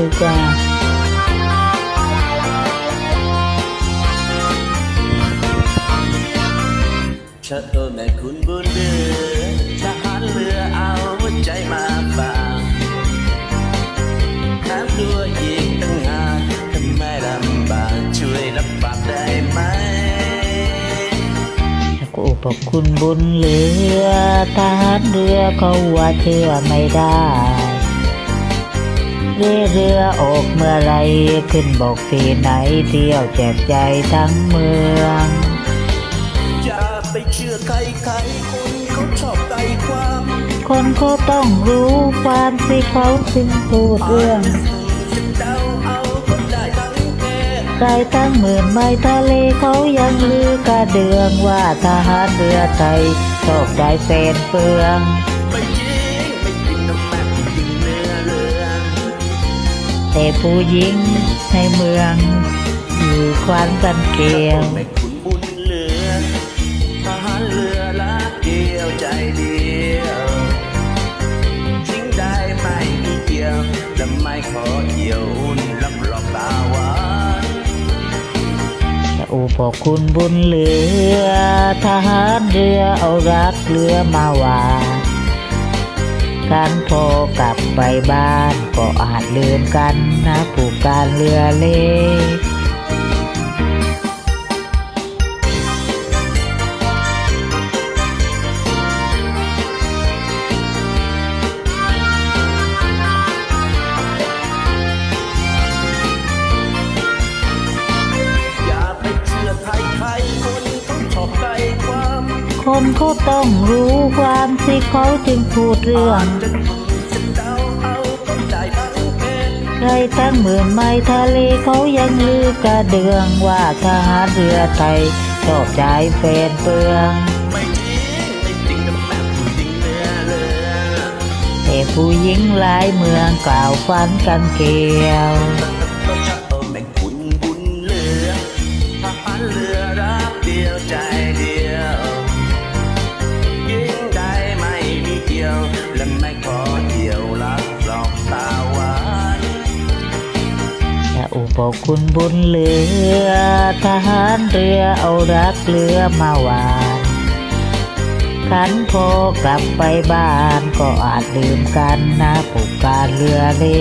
เลยจ้าชิญเอแม่คุณบุญเดือทหารเรือเอาหัวใจมาฝากแถมตัวอีกตั้งหากทำไมลำบากช่วยรับปากได้ไหมแล้วก็อุปคุณบุญเหลือทหารเรือเขาว่าเชื่อไม่ได้ เรือเรือออกเมื่อไรขึ้นบอกที่ไหนเที่ยวแจกใจทั้งเมืองอย่าไปเชื่อใครใครคนเขาชอบใจความ คนเขาต้องรู้ความสิเขาจึงพูดเรื่องฉันเดาเอาก็ได้ทั้งแค่ไกลตั้งหมื่นไมล์ทะเลเขายังลือกระเดืองว่าทหารเรือไทยชอบใจแฟนเฟือง แต่ผู้หญิงในเมืองอยู่ควันกันเกลียว ไม่คุณบุญเหลือทหารเรือละเดียวใจเดียวทิ้งได้ไม่มีเกี่ยวและไม่ขอเกี่ยวอุ่นรับรองตาหวานแต่อุปคุณบุญเหลือทหารเรือเอารักเรือมาวาง กันพอกลับไปบ้าน ก็อาจลืมกันนะผูกการเรือเล็ก คนเขาต้องรู้ความสิเขาจึงพูดเรื่องจะจะเดาเอาก็ได้ทั้งแค่ใครตั้งหมื่นไมล์ทะเลเขายังลือกระเดืองว่าทหารเรือไทยชอบใจแฟนเปลืองแม่ผู้หญิงเนื้อเรื่องแต่ผู้หญิงหลายเมืองกล่าวฟันกันเกลียว อุปคุณบุญเหลือ ทหารเรือเอารักเรือมาหวานขันพอกลับไปบ้านก็อาจลืมกันนะผูกการเรือเล่